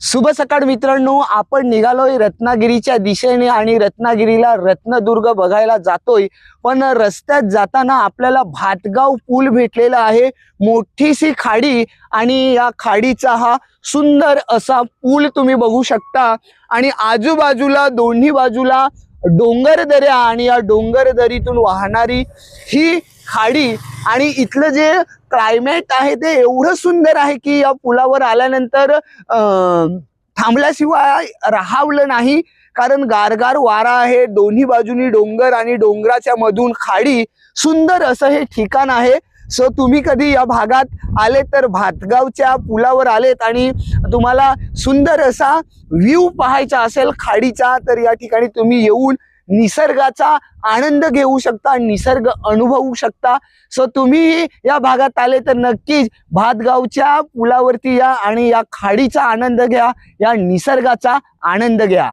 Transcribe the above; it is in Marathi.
शुभ सकाळ मित्रांनो आपण निघालोय रत्नागिरीच्या दिशेने आणि रत्नागिरीला रत्नदुर्ग बघायला जातोय. पण रस्त्यात जाताना आपल्याला भातगाव पूल भेटलेला आहे. मोठीशी खाडी आणि या खाडीचा हा सुंदर असा पूल तुम्ही बघू शकता. आणि आजूबाजूला दोन्ही बाजूला डोंगर दऱ्या आणि या डोंगर दरीतून वाहणारी ही खाडी आणि इथलं जे क्लायमेट आहे ते एवढं सुंदर आहे की या पुलावर आल्यानंतर थांबल्याशिवाय राहावलं नाही. कारण गारगार वारा आहे दोन्ही बाजूनी डोंगर आणि डोंगराच्या मधून खाडी. सुंदर असं हे ठिकाण आहे. सो तुम्ही कधी या भागात आले तर भातगावच्या पुलावर आलेत आणि तुम्हाला सुंदर असा व्ह्यू पाहायचा असेल खाडीचा तर या ठिकाणी तुम्ही येऊन निसर्गाचा आनंद घेऊ शकता निसर्ग अनुभवू शकता. सो तुम्ही या भागात आले तर नक्कीच भातगावच्या पुलावरती या आणि या खाडीचा आनंद घ्या या निसर्गाचा आनंद घ्या.